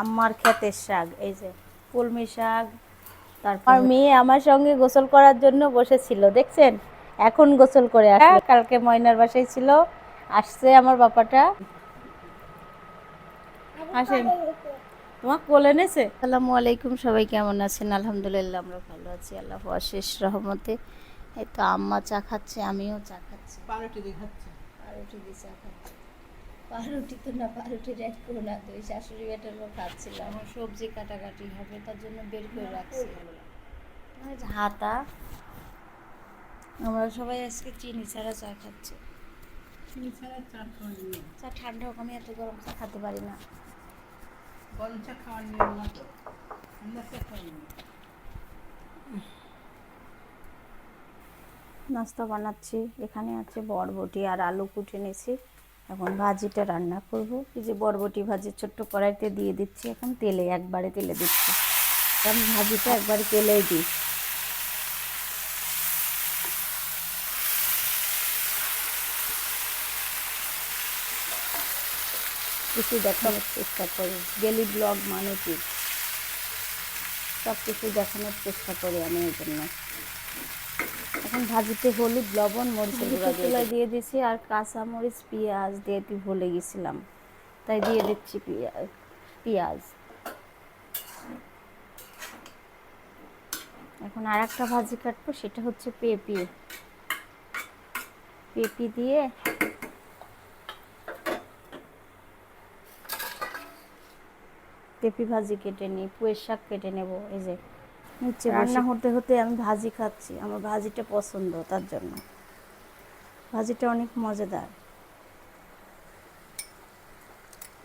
আম্মার ক্ষেতের শাক এই যে কলমি শাক তারপর মেয়ে আমার সঙ্গে গোসল করার জন্য বসেছিল দেখছেন? এখন গোসল করে আসে কালকে ময়নার বাসায় ছিল আসছে আমার বাপাটা। আসেন। তোমার কোলে নেছে আসসালামু আলাইকুম সবাই কেমন আছেন? আলহামদুলিল্লাহ আমরা ভালো আছি আল্লাহ অশেষ রহমতে। এই তো আম্মা চা খাচ্ছে আমিও চা খাচ্ছি। পাউরুটি দিয়ে খাচ্ছে। পাউরুটি দিয়ে চা খাচ্ছি। পাউরুটি তো না পাউরুটি রেড করো না তো ওই শাশুড়ি বেটারও আমার সবজি কাটাকাটি হবে তার জন্য বের করে রাখছি। এই হাতা আমরা সবাই আজকে চিনি ছাড়া চা খাচ্ছি। চিনি ছাড়া চা খাওয়ার নিয়ম চা ঠান্ডা হোক আমি এত গরম চা খেতে পারি না। গরম চা খাওয়ার নিয়ম না তো ঠান্ডা চা খাওয়ার নাস্তা বানাচ্ছি এখানে আছে বরবটি আর আলু কুটে নিয়েছি। এখন ভাজিটা রান্না করব। এই যে বরবটি ভাজি ছোট্ট কড়াইতে দিয়ে দিচ্ছি এখন তেলে, একবারে তেলে দিচ্ছি। আমি ভাজিটা একবারে তেলেই দিই। কিছু দেখানোর চেষ্টা করি। ডেলি ব্লগ মানে কি? সব কিছু দেখানোর চেষ্টা করি আমি এই জন্য। এখন ভাজিতে হলুদ লবণ মরিচের গুঁড়া দিয়ে দিয়ে দিয়েছি আর কাঁচা মরিচ পেঁয়াজ দিয়ে ভুলে গেছিলাম। তাই দিয়ে দিচ্ছি পেঁয়া- পেঁয়াজ। এখন আর একটা ভাজি কাটবো সেটা হচ্ছে পেঁপে। পেঁপে দিয়ে পেঁপে ভাজি কেটে নিই পুয়ের শাক কেটে নেব এই যে। নিচে রান্না হতে হতে আমি ভাজি খাচ্ছি। আমার ভাজিটা পছন্দ তার জন্য। ভাজিটা অনেক মজাদার।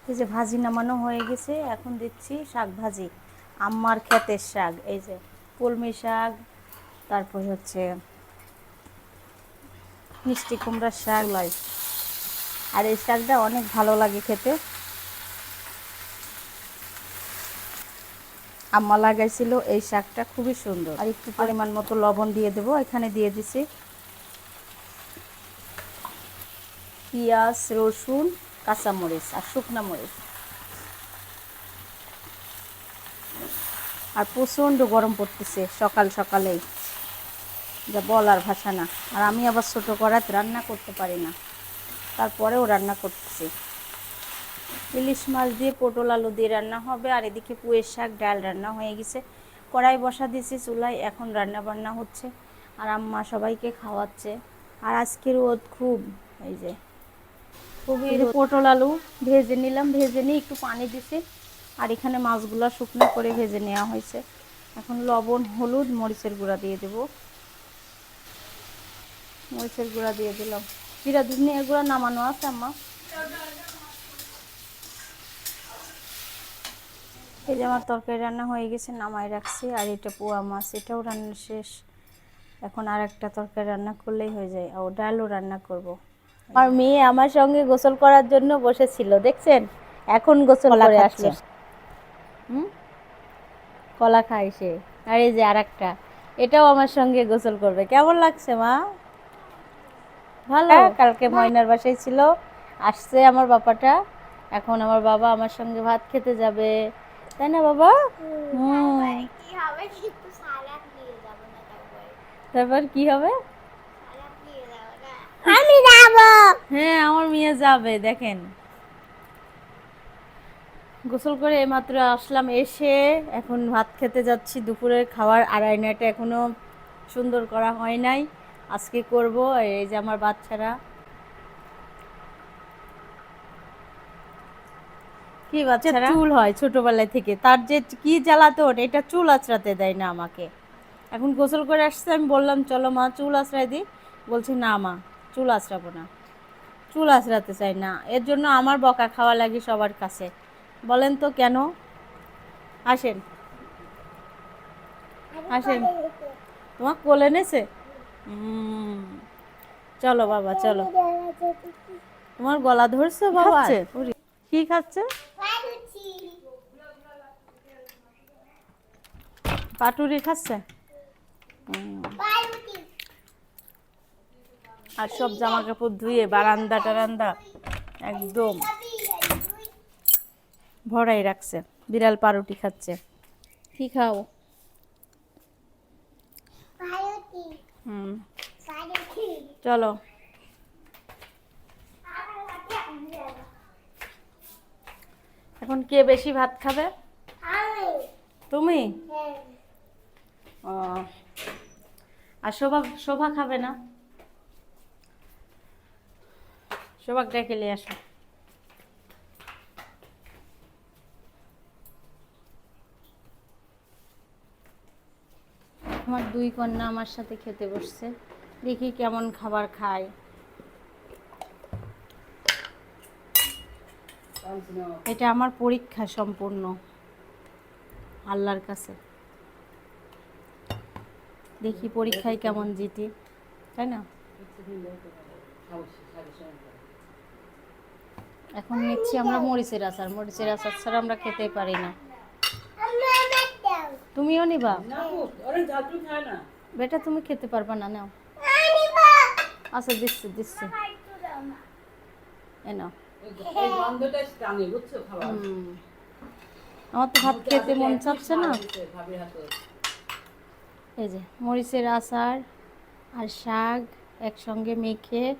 এই যে ভাজি নামানো হয়ে গেছে এখন দিচ্ছি শাক ভাজি। আম্মার ক্ষেতের শাক এই যে কলমি শাক তারপর হচ্ছে মিষ্টি কুমড়ার শাক। লাই আর এই শাকটা অনেক ভালো লাগে খেতে। আম্মা লাগাইছিল এই শাকটা, খুবই সুন্দর। আর একটু পরিমাণ মতো লবণ দিয়ে দেবো, এখানে দিয়ে দিছি। পেঁয়াজ, রসুন, কাঁচামরিচ আর শুকনো মরিচ। আর প্রচণ্ড গরম পড়তেছে সকাল সকালেই। যা বলার ভাষা না। আর আমি আবার ছোটো কড়াতে রান্না করতে পারি না। তারপরেও রান্না করতেছি। ইলিশ মাছ দিয়ে পটল আলু দিয়ে রান্না হবে আর এদিকে পুয়ের শাক ডাল রান্না হয়ে গেছে। কড়াই বসা দিয়েছি চুলায় এখন রান্না বান্না হচ্ছে। আর আম্মা সবাইকে খাওয়াচ্ছে। আর আজকে রোদ খুব এই যে খুবই পটল আলু ভেজে নিলাম ভেজে নিয়ে একটু পানি দিছি। আর এখানে মাছগুলো শুকনো করে ভেজে নেওয়া হয়েছে। এখন লবণ হলুদ মরিচের গুঁড়া দিয়ে দেবো। মরিচের গুঁড়া দিয়ে দিলাম। জিরা ধনিয়া গুঁড়া নামানো আছে আম্মা। এই যে আমার তরকারি রান্না হয়ে গেছে নামাই রাখছি। আর এটা পোয়া মাছ এটাও রান্না শেষ। এখন আর একটা তরকারি রান্না করলেই হয়ে যায়। আর ডালও রান্না করব। আর মেয়ে আমার সঙ্গে গোসল করার জন্য বসেছিল দেখছেন? এখন গোসল করে আসলো। হুম? কলা খায় সে। আর এই যে আর একটা এটাও আমার সঙ্গে গোসল করবে। কেমন লাগছে মা? ভালো? কালকে ময়নার বাসায় ছিল। আসছে আমার বাবাটা। এখন আমার বাবা আমার সঙ্গে ভাত খেতে যাবে। তাই না বাবা? তারপরে কি হবে? আমি যাব। হ্যাঁ আমার মেয়ে যাবে দেখেন। গোসল করে মাত্র আসলাম এসে এখন ভাত খেতে যাচ্ছি। দুপুরের খাবার আড়াইনাটা এখনও সুন্দর করা হয় নাই। আজকে করব এই যে আমার বাচ্চারা। কি বাচ্চারা? চুল হয় ছোটবেলায় থেকে। তার যে কি জ্বালাতো ওটা এটা চুল আঁচড়াতে দেয় না আমাকে। এখন গোসল করে আসছে আমি বললাম চলো মা চুল আঁচড়াই দিই। বলছে না মা চুল আঁচড়াবো না। চুল আঁচড়াতে চাই না। এর জন্য আমার বকা খাওয়া লাগে সবার কাছে। বলেন তো কেন? আসেন। আসেন। তোমার কোলে নেছে চলো বাবা চলো। তোমার গলা ধরছে বাবা? কি খাচ্ছে? পাটুরি খাচ্ছে? আর সব জামা কাপড় ধুয়ে বারান্দা টারান্দা একদম ভরাই রাখছে। বিড়াল পাউরুটি খাচ্ছে। কি খাও? হুম। চলো। এখন কে বেশি ভাত খাবে? তুমি? হ্যাঁ। আর শোভা শোভা খাবে না। শোভাক ডেকে নিয়ে আসো। আমার দুই কন্যা আমার সাথে খেতে বসছে। দেখি কেমন খাবার খায়। এটা আমার পরীক্ষা সম্পূর্ণ। আল্লাহর কাছে। দেখি পরীক্ষায় কেমন জিতি, তাই না? এখন নিচ্ছি আমরা মরিচের আচার মরিচের আচার ছাড়া আমরা খেতে পারি না। তুমিও নিবা? বেটা, তুমি খেতে পারবা না, নাও। আচ্ছা দিচ্ছি দিচ্ছি। একটু দাও না এ নাও। এই- এই গন্ধটা টানে বুঝছ খাবার হুম। আমার তো ভাত খেতে মন চাচ্ছে না। এই যে, মরিচের আচার আর শাক একসঙ্গে মেখে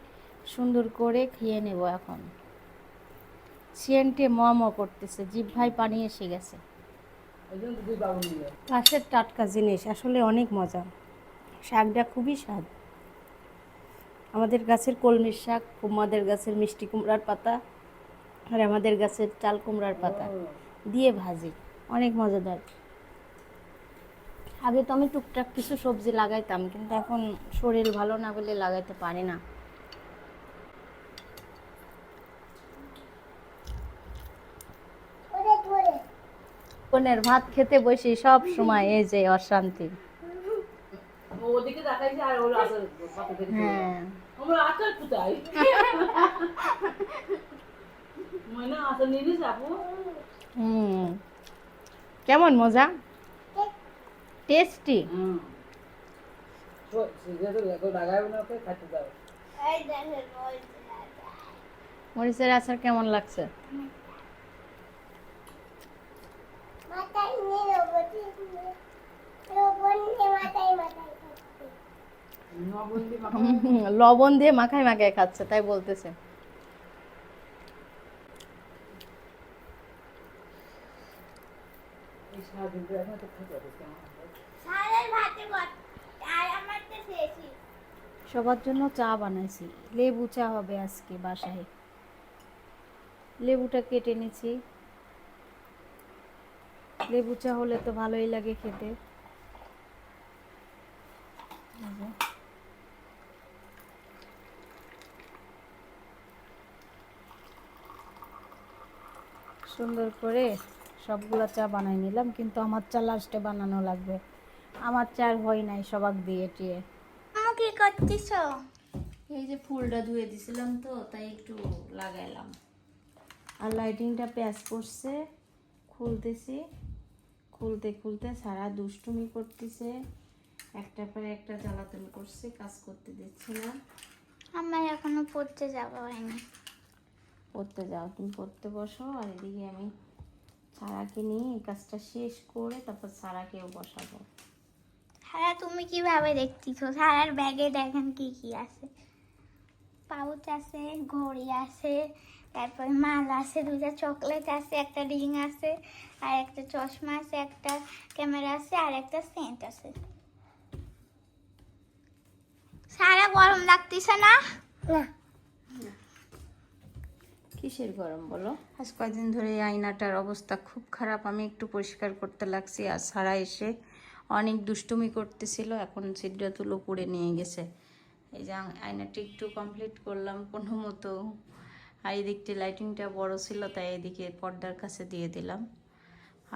সুন্দর করে খেয়ে নেব এখন। সিএনটে ম ম করতেছে, জিভ ভাই পানি এসে গেছে। পাশের টাটকা জিনিস, আসলে অনেক মজা। শাকটা খুবই স্বাদ। আমাদের গাছের কলমির শাক আমাদের গাছের মিষ্টি কুমড়ার পাতা, আর আমাদের গাছের চাল কুমড়ার পাতা। দিয়ে ভাজি, অনেক মজাদার। আগে তো আমি টুকটাক কিছু সবজি লাগাইতাম কিন্তু এখন শরীর ভালো না বলে লাগাইতে পারি না। বোনের ভাত খেতে বসি সব সময় এই যে অশান্তি। হ্যাঁ। কেমন মজা? টেস্টি। মরিচের আচার কেমন লাগছে? লবণ দিয়ে মাখায় মাখায় খাচ্ছে। তাই বলতেছে। সারাদিন তো এখন তো খাইতে হবে কেমন সারের ভাতে বট আর আমার তো শেষই সবার জন্য চা বানাইছি। লেবু চা হবে আজকে বাসায়। লেবুটা কেটে নিছি। লেবু চা হলে তো ভালোই লাগে খেতে। সুন্দর করে সবগুলো চা বানাই নিলাম, কিন্তু আমার চা লাস্টে বানানো লাগবে। আমার চা হয় নাই সবাক দিয়ে টিয়ে কি করছিস এই যে ফুলটা ধুয়ে দিছিলাম তো তাই একটু লাগাইলাম। আর লাইটিংটা প্যাচ করছে খুলতেছি। খুলতে খুলতে সারা দুষ্টুমি করতেছে। একটা পরে একটা জ্বালাতন করছে কাজ করতে দিচ্ছে না। আমার এখনও পড়তে যাওয়া হয়নি। পড়তে যাও তুমি পড়তে বসো আর এদিকে আমি সারাকে নিয়ে এই কাজটা শেষ করে তারপর সারাকেও বসাবো। হ্যাঁ তুমি কীভাবে দেখতেছো? সারার ব্যাগে দেখেন কি কি আছে? পাউচ আছে ঘড়ি আছে তারপর মাল আছে দুটা চকলেট আছে একটা রিং আছে আর একটা চশমা আছে একটা ক্যামেরা আছে আর একটা সেন্ট আছে। সারা গরম লাগতেছে না? না। কিসের গরম বলো? আজ কয়দিন ধরে আয়নাটার অবস্থা খুব খারাপ আমি একটু পরিষ্কার করতে লাগছি আর সারা এসে অনেক দুষ্টুমি করতেছিল এখন ছিদ্রা তুলো পুড়ে নিয়ে গেছে। এই যে আয়নাটি একটু কমপ্লিট করলাম কোনো মতো। আর এদিকটি লাইটিংটা বড় ছিল তাই এদিকে পর্দার কাছে দিয়ে দিলাম।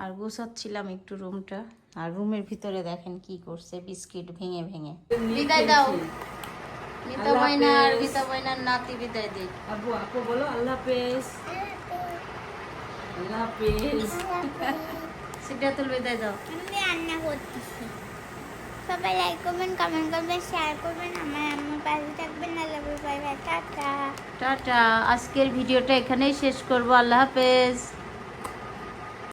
আর গোছাচ্ছিলাম একটু রুমটা আর রুমের ভিতরে দেখেন কি করছে বিস্কিট ভেঙে ভেঙে। বিদায় দাও। মিতা আর নাতি বিদায় দিই আবু আপু বলো আল্লাহ হাফেজ। আল্লাহ হাফেজ। সিদ্ধাতুল বিদায় দাও। আমি রান্না করতেছি। সবাই লাইক করবেন কমেন্ট করবেন শেয়ার করবেন। আমার আমার পাশে থাকবেন। আল্লাহ বাই বাই টাটা। টাটা। আজকের ভিডিওটা এখানেই শেষ করব। আল্লাহ হাফেজ।